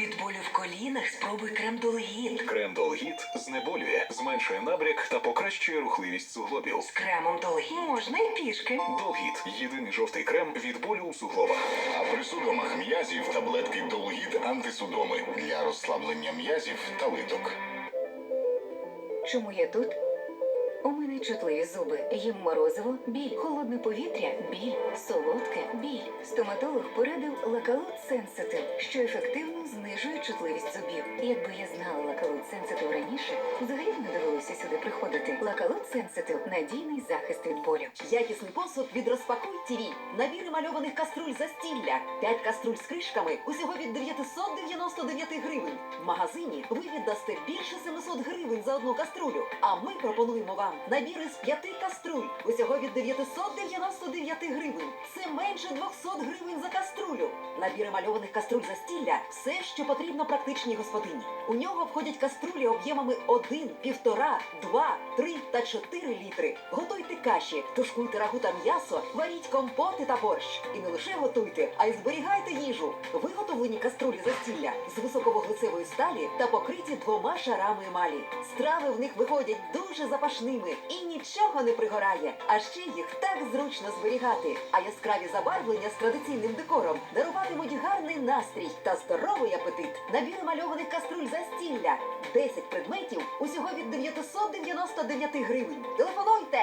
Від болю в колінах спробуй крем Долгіт. Крем Долгіт знеболює, зменшує набряк та покращує рухливість суглобів. З кремом Долгіт можна і пішки. Долгіт єдиний жовтий крем від болю у суглобах. А при судомах м'язів таблетки Долгіт антисудоми для розслаблення м'язів та литок. Чому я тут? У мене чутливі зуби. Їм морозиво, біль, холодне повітря, біль, солодке, біль. Стоматолог порадив лакалут сенситив, що ефективно знижує чутливість зубів. Якби я знала лакалут сенситив раніше, взагалі б не довелося сюди приходити. Лакалут сенситив надійний захист від болю. Якісний посуд від Розпакуй ТІВІ. Набір мальованих каструль застілля. 5 каструль з кришками усього від 999 гривень. В магазині ви віддасте більше 700 гривень за одну каструлю. А ми пропонуємо вам набір із 5 каструль усього від 999 гривень. Це менше 200 гривень за каструлю. Набір мальованих каструль застілля все, що потрібно практичній господині. У нього входять каструлі об'ємами 1, 1,5, 2, 3 та 4 літри. Готуйте каші, тушкуйте рагу та м'ясо, варіть компоти та борщ. І не лише готуйте, а й зберігайте їжу. Виготовлені каструлі застілля з високовуглецевої сталі та покриті двома шарами емалі. Страви в них виходять дуже запашними і нічого не пригорає. А ще їх так зручно зберігати. А яскраві забарвлення з традиційним декором даруватимуть гарний настрій та здоровий апетит. Набір мальованих каструль застілля. 10 предметів усього від 999 гривень. Телефонуйте!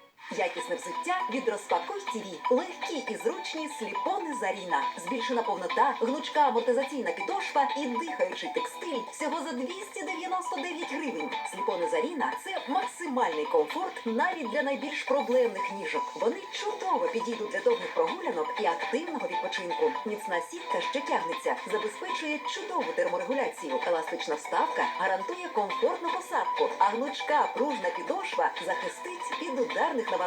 Якісне взуття від Розпакуй ТІВІ. Легкі і зручні сліпони Заріна. Збільшена повнота, гнучка амортизаційна підошва і дихаючий текстиль всього за 299 гривень. Сліпони Заріна це максимальний комфорт навіть для найбільш проблемних ніжок. Вони чудово підійдуть для довгих прогулянок і активного відпочинку. Міцна сітка, що тягнеться, забезпечує чудову терморегуляцію. Еластична вставка гарантує комфортну посадку, а гнучка пружна підошва захистить від ударних навантажень.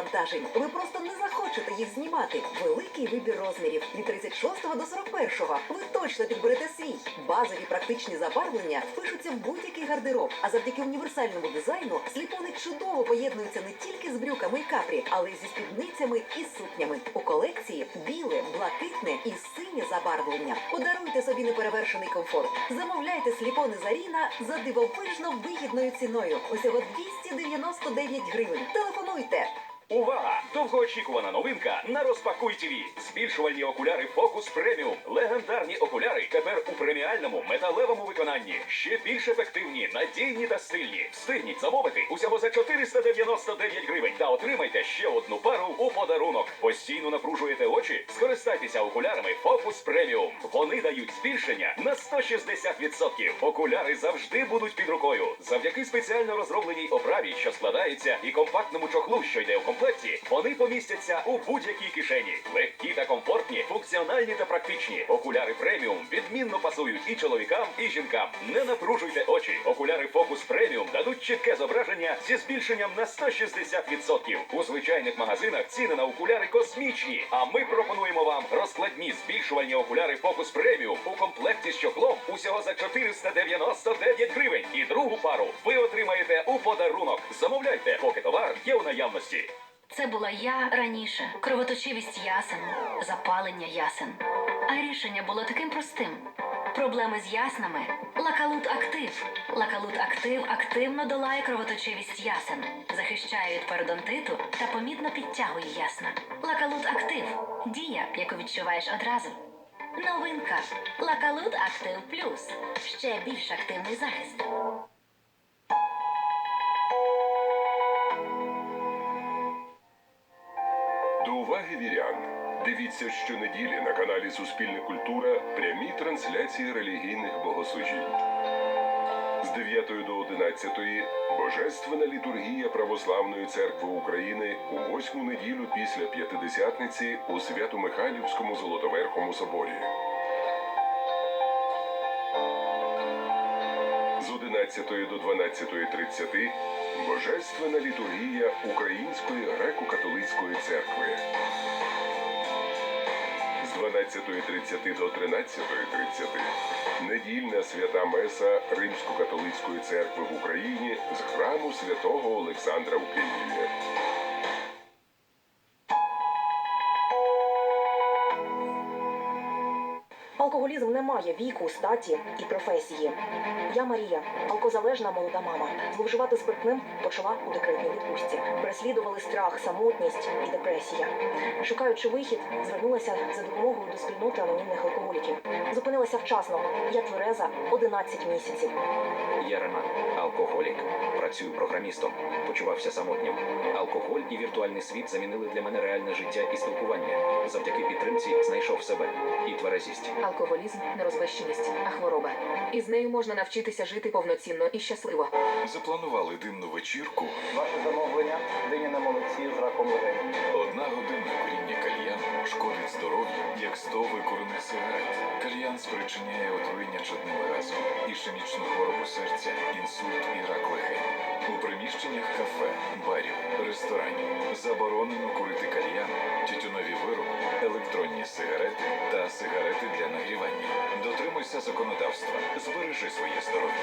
Ви просто не захочете їх знімати. Великий вибір розмірів від 36 до 41. Ви точно підберете свій. Базові практичні забарвлення впишуться в будь-який гардероб. А завдяки універсальному дизайну сліпони чудово поєднуються не тільки з брюками і капрі, але й зі спідницями і сукнями. У колекції біле, блакитне і синє забарвлення. Подаруйте собі неперевершений комфорт. Замовляйте сліпони Заріна за дивовижно вигідною ціною. Усього 299 гривень. Телефонуйте. Увага! Довгоочікувана новинка на розпакуй ТВ. Збільшувальні окуляри Focus Premium. Легендарні окуляри тепер у преміальному металевому виконанні. Ще більш ефективні, надійні та стильні. Встигніть замовити усього за 499 гривень та отримайте ще одну пару у подарунок. Постійно напружуєте очі? Скористайтеся окулярами Focus Premium. Вони дають збільшення на 160%. Окуляри завжди будуть під рукою. Завдяки спеціально розробленій оправі, що складається, і компактному чохлу, що йде в комплекті, вони помістяться у будь-якій кишені. Легкі та комфортні, функціональні та практичні. Окуляри преміум відмінно пасують і чоловікам, і жінкам. Не напружуйте очі. Окуляри Focus Premium дадуть чітке зображення зі збільшенням на 160%. У звичайних магазинах ціни на окуляри космічні. А ми пропонуємо вам розкладні збільшувальні окуляри Focus Premium у комплекті з чохлом усього за 499 гривень. І другу пару ви отримаєте у подарунок. Замовляйте, поки товар є у наявності. Це була я раніше. Кровоточивість ясен, запалення ясен. А рішення було таким простим. Проблеми з яснами. Лакалут Актив. Лакалут Актив активно долає кровоточивість ясен, захищає від пародонтиту та помітно підтягує ясна. Лакалут Актив. Дія, яку відчуваєш одразу. Новинка Лакалут Актив Плюс. Ще більш активний захист. До уваги вірян. Дивіться щонеділі на каналі Суспільне культура прямі трансляції релігійних богослужінь. З 9 до 11 Божественна літургія Православної церкви України у восьму неділю після П'ятидесятниці у Свято-Михайлівському Золотоверхому соборі. З 11 до 12.30 Божественна літургія Української греко-католицької церкви. З 12.30 до 13.30 недільна свята Меса Римсько-католицької церкви в Україні з храму святого Олександра у Києві. Алкоголізм не має віку, статі і професії. Я Марія, алкозалежна молода мама. Зловживати спиртним почала у декретній відпустці. Переслідували страх, самотність і депресія. Шукаючи вихід, звернулася за допомогою до спільноти анонімних алкоголіків. Зупинилася вчасно. Я твереза 11 місяців. Я Роман, алкоголік. Працюю програмістом. Почувався самотнім. Алкоголь і віртуальний світ замінили для мене реальне життя і спілкування. Завдяки підтримці знайшов себе і тверезість. Алкоголізм нерозвещеність, а хвороба. І з нею можна навчитися жити повноцінно і щасливо. Запланували димну вечірку. Ваше замовлення дині на молодці з раком легень. Одна година куріння кальяну шкодить здоров'ю, як 100 викорених сигарет. Кальян спричиняє отруєння чадним газом, ішемічну хворобу серця, інсульт і рак легень. У приміщеннях кафе, барів, ресторанів заборонено курити кальян, тютюнові вироби, електронні сигарети та сигарети для нагрівання. Дотримуйся законодавства, збережи своє здоров'я.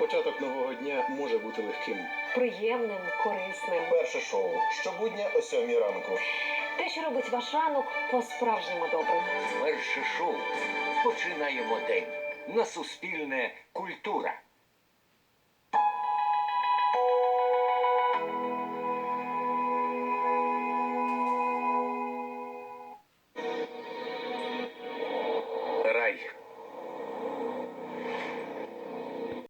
Початок нового дня може бути легким. Приємним, корисним. Перше шоу щобудня о сьомій ранку. Те, що робить ваш ранок по-справжньому добрим. Перше шоу. Починаємо день на Суспільне культура.